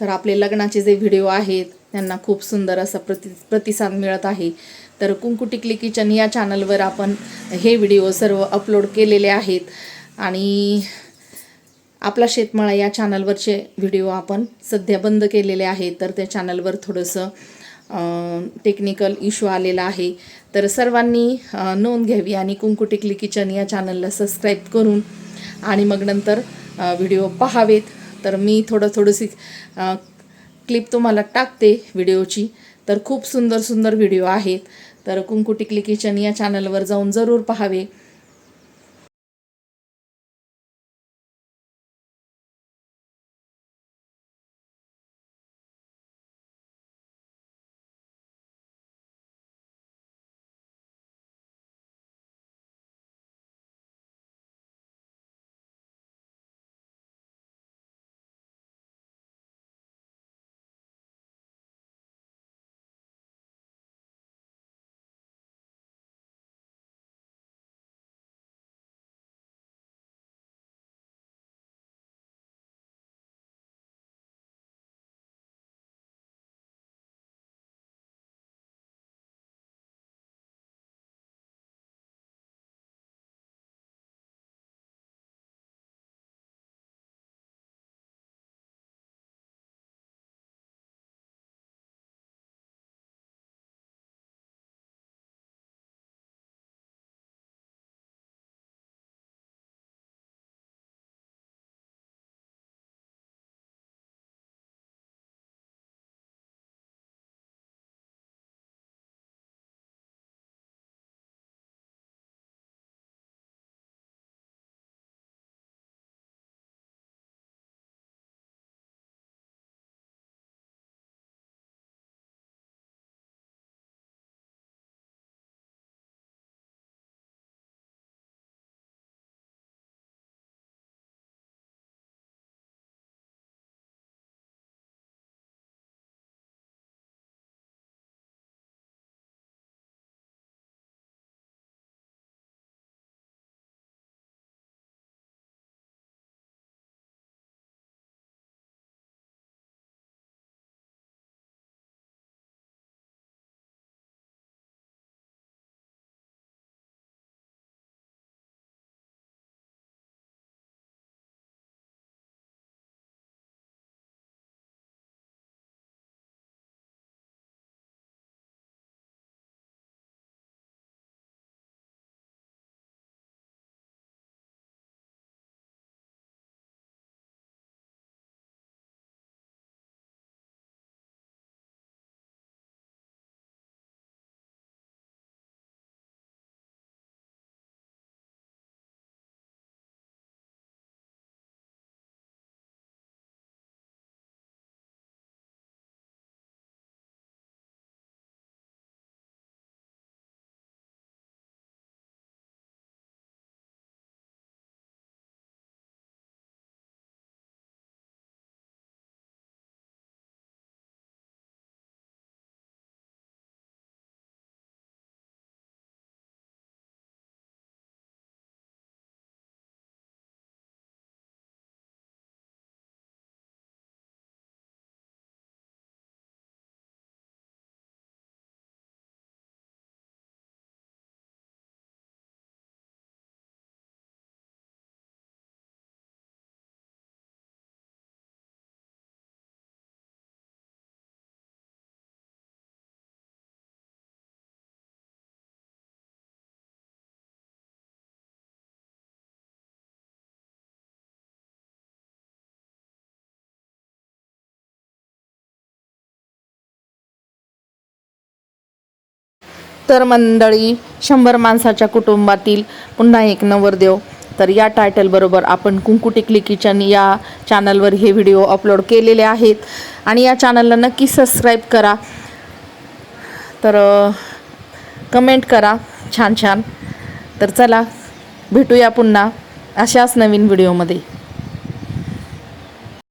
तर आपले लग्नाचे जे व्हिडिओ आहेत त्यांना खूप सुंदर असा प्रति प्रतिसाद मिळत आहे. तर कुंकू टिकली किचन या चॅनलवर आपण हे व्हिडिओ सर्व अपलोड केलेले आहेत. आणि आपला शेतमाळा या चॅनलवरचे व्हिडिओ आपण सध्या बंद केलेले आहेत. तर त्या चॅनलवर थोडंसं टेक्निकल इश्यू आलेला आहे. तर सर्वांनी नोंद घ्यावी आणि कुंकू टिकली किचन या चॅनलला सबस्क्राईब करून आणि मग नंतर व्हिडिओ पाहावेत. तर मी थोडं थोडंशी क्लिप तुम्हाला टाकते व्हिडिओची. तर खूप सुंदर सुंदर व्हिडिओ आहेत. तर कुंकू टिकली किचन या चॅनलवर जाऊन जरूर पाहावे. तर मंडळी शंभर माणसाच्या कुटुंबातील पुन्हा एक नवरदेव. तर या टायटलबरोबर आपण कुंकू टिकली किचन या चॅनलवर हे व्हिडिओ अपलोड केलेले आहेत. आणि या चॅनलला नक्की सबस्क्राईब करा. तर कमेंट करा छान छान. तर चला भेटूया पुन्हा अशाच नवीन व्हिडिओमध्ये